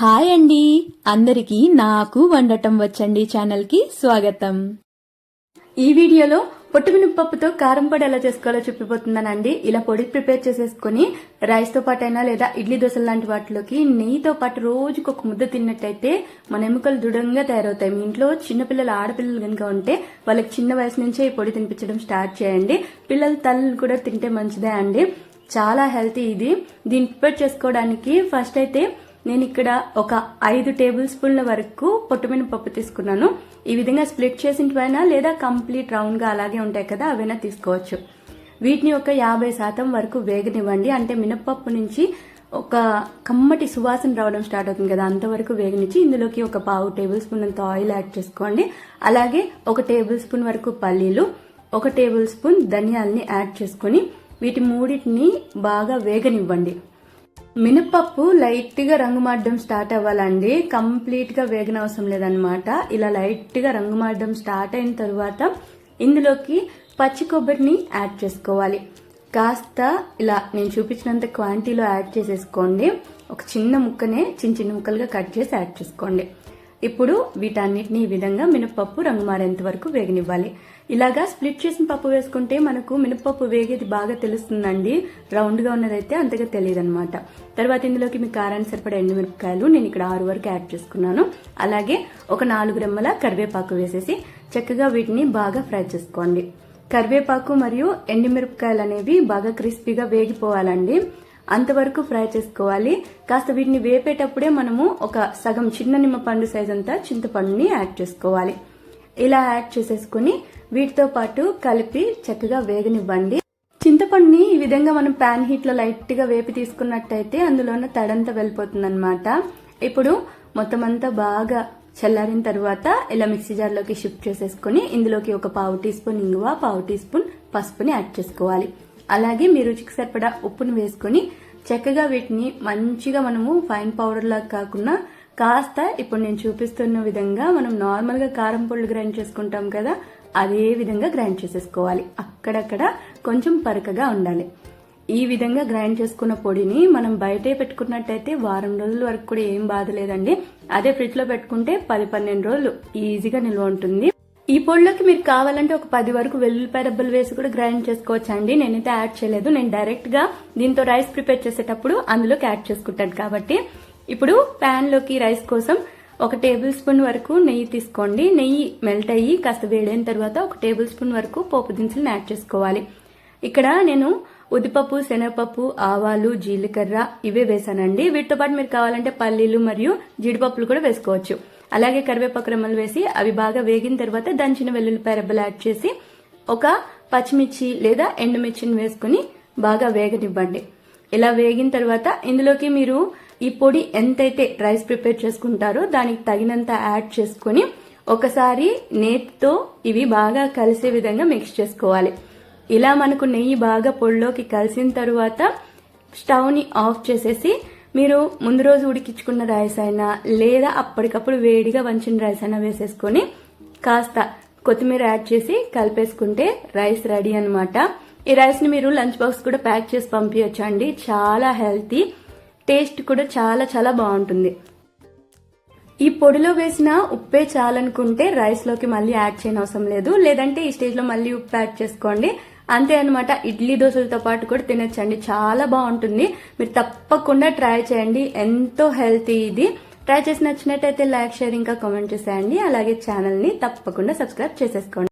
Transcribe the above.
Hi అండి. అందరికీ నాకు వండటం వచ్చండి ఛానల్కి స్వాగతం. ఈ వీడియోలో పొట్టు కారం పొడి ఎలా చేసుకోవాలో చెప్పిపోతున్నానండి ఇలా పొడి ప్రిపేర్ చేసేసుకుని రైస్తో పాటైనా లేదా ఇడ్లీ దోశలు లాంటి వాటిలోకి నెయ్యితో పాటు రోజుకు ఒక ముద్ద తిన్నట్టయితే మన ఎముకలు దృఢంగా తయారవుతాయి. మీ ఇంట్లో చిన్నపిల్లలు ఆడపిల్లలు కనుక ఉంటే వాళ్ళకి చిన్న వయసు నుంచే ఈ పొడి తినిపించడం స్టార్ట్ చేయండి. పిల్లల తల్లు కూడా తింటే మంచిదే అండి. చాలా హెల్తీ ఇది. దీన్ని ప్రిపేర్ చేసుకోవడానికి ఫస్ట్ అయితే నేను ఇక్కడ ఒక ఐదు టేబుల్ స్పూన్ల వరకు పొట్టుమిన పప్పు తీసుకున్నాను. ఈ విధంగా స్ప్లిట్ చేసినవైనా లేదా కంప్లీట్ రౌండ్గా అలాగే ఉంటాయి కదా అవైనా తీసుకోవచ్చు. వీటిని ఒక యాభై శాతం వరకు వేగనివ్వండి. అంటే మినప్పప్పు నుంచి ఒక కమ్మటి సువాసన రావడం స్టార్ట్ అవుతుంది కదా అంతవరకు వేగనిచ్చి ఇందులోకి ఒక పావు టేబుల్ స్పూన్ అంత ఆయిల్ యాడ్ చేసుకోండి. అలాగే ఒక టేబుల్ స్పూన్ వరకు పల్లీలు ఒక టేబుల్ స్పూన్ ధనియాలని యాడ్ చేసుకొని వీటి మూడింటిని బాగా వేగనివ్వండి. మినపప్పు లైట్గా రంగు మార్డం స్టార్ట్ అవ్వాలండి. కంప్లీట్గా వేగన అవసరం లేదనమాట ఇలా లైట్గా రంగు మార్డం స్టార్ట్ అయిన తర్వాత ఇందులోకి పచ్చి కొబ్బరిని యాడ్ చేసుకోవాలి. కాస్త ఇలా నేను చూపించినంత క్వాంటిటీలో యాడ్ చేసేసుకోండి. ఒక చిన్న ముక్కనే చిన్న చిన్న ముక్కలుగా కట్ చేసి యాడ్ చేసుకోండి. ఇప్పుడు వీటన్నిటిని ఈ విధంగా మినపప్పు రంగు మారేంత వరకు వేగనివ్వాలి. ఇలాగా స్ప్లిట్ చేసిన పప్పు వేసుకుంటే మనకు మినపప్పు వేగేది బాగా తెలుస్తుందండి. రౌండ్గా ఉన్నదైతే అంతగా తెలియదు అనమాట తర్వాత ఇందులోకి మీ కారానికి సరిపడా ఎండుమిరపకాయలు నేను ఇక్కడ ఆరు వరకు యాడ్ చేసుకున్నాను. అలాగే ఒక నాలుగు రెమ్మల కరివేపాకు వేసేసి చక్కగా వీటిని బాగా ఫ్రై చేసుకోండి. కరివేపాకు మరియు ఎండుమిరపకాయలు అనేవి బాగా క్రిస్పీగా వేగిపోవాలండి. అంతవరకు ఫ్రై చేసుకోవాలి. కాస్త వీటిని వేపేటప్పుడే మనము ఒక సగం చిన్న నిమ్మపండు సైజ్ అంతా చింతపండుని యాడ్ చేసుకోవాలి. ఇలా యాడ్ చేసేసుకుని వీటితో పాటు కలిపి చక్కగా వేగనివ్వండి. చింతపండుని ఈ విధంగా మనం ప్యాన్ హీట్లో లైట్గా వేపి తీసుకున్నట్టయితే అందులో ఉన్న తడంతా వెళ్ళిపోతుంది అనమాట ఇప్పుడు మొత్తం అంతా బాగా చల్లారిన తర్వాత ఇలా మిక్సీ జార్లోకి షిఫ్ట్ చేసేసుకుని ఇందులోకి ఒక పావు టీ స్పూన్ ఇంగువ పావు టీ స్పూన్ పసుపుని యాడ్ చేసుకోవాలి. అలాగే మీ రుచికి సరిపడా ఉప్పును వేసుకొని చక్కగా వీటిని మంచిగా మనము ఫైన్ పౌడర్ లాగా కాకుండా కాస్త ఇప్పుడు నేను చూపిస్తున్న విధంగా మనం నార్మల్గా కారం పొళ్ళు గ్రైండ్ చేసుకుంటాం కదా అదే విధంగా గ్రైండ్ చేసేసుకోవాలి. అక్కడక్కడ కొంచెం పరకగా ఉండాలి. ఈ విధంగా గ్రైండ్ చేసుకున్న పొడిని మనం బయటే పెట్టుకున్నట్టయితే వారం రోజుల వరకు కూడా ఏం బాధ లేదండి. అదే ఫ్రిడ్జ్లో పెట్టుకుంటే పది పన్నెండు రోజులు ఈజీగా నిల్వ ఉంటుంది. ఈ పొడిలోకి మీరు కావాలంటే ఒక పది వరకు వెల్లుల్లిపాయ డబ్బులు వేసి కూడా గ్రైండ్ చేసుకోవచ్చు అండి నేనైతే యాడ్ చేయలేదు. నేను డైరెక్ట్గా దీంతో రైస్ ప్రిపేర్ చేసేటప్పుడు అందులోకి యాడ్ చేసుకుంటాను కాబట్టి ఇప్పుడు ప్యాన్లోకి రైస్ కోసం ఒక టేబుల్ స్పూన్ వరకు నెయ్యి తీసుకోండి. నెయ్యి మెల్ట్ అయ్యి కాస్త వేడైన తర్వాత ఒక టేబుల్ స్పూన్ వరకు పోపు దినుసులను యాడ్ చేసుకోవాలి. ఇక్కడ నేను ఉద్దిపప్పు శనగపప్పు ఆవాలు జీలకర్ర ఇవే వేసానండి. వీటితో పాటు మీరు కావాలంటే పల్లీలు మరియు జీడిపప్పులు కూడా వేసుకోవచ్చు. అలాగే కరివేపాకు రెమ్మలు వేసి అవి బాగా వేగిన తర్వాత దంచిన వెల్లుల్లిపాయ రెబ్బలు యాడ్ చేసి ఒక పచ్చిమిర్చి లేదా ఎండుమిర్చిని వేసుకుని బాగా వేగనివ్వండి. ఇలా వేగిన తర్వాత ఇందులోకి మీరు ఈ పొడి ఎంతైతే రైస్ ప్రిపేర్ చేసుకుంటారో దానికి తగినంత యాడ్ చేసుకుని ఒకసారి నేతితో ఇవి బాగా కలిసే విధంగా మిక్స్ చేసుకోవాలి. ఇలా మనకు నెయ్యి బాగా పొడిలోకి కలిసిన తరువాత స్టవ్ని ఆఫ్ చేసేసి మీరు ముందు రోజు ఉడికించుకున్న రైస్ అయినా లేదా అప్పటికప్పుడు వేడిగా వంచిన రైస్ అయినా వేసేసుకొని కాస్త కొత్తిమీర యాడ్ చేసి కలిపేసుకుంటే రైస్ రెడీ అనమాట ఈ రైస్ని మీరు లంచ్ బాక్స్ కూడా ప్యాక్ చేసి పంపించచ్చు అండి. చాలా హెల్తీ టేస్ట్ కూడా చాలా చాలా బాగుంటుంది. ఈ పొడిలో వేసిన ఉప్పే చాలనుకుంటే రైస్లోకి మళ్ళీ యాడ్ చేయని అవసరం లేదు. లేదంటే ఈ స్టేజ్లో మళ్ళీ ఉప్పు యాడ్ చేసుకోండి. అంతే అనమాట ఇడ్లీ దోశలతో పాటు కూడా తినచ్చండి. చాలా బాగుంటుంది. మీరు తప్పకుండా ట్రై చేయండి. ఎంతో హెల్తీ ఇది. ట్రై చేసి నచ్చినట్టయితే లైక్ షేర్ ఇంకా కామెంట్ చేసేయండి. అలాగే ఛానల్ని తప్పకుండా సబ్స్క్రైబ్ చేసేసుకోండి.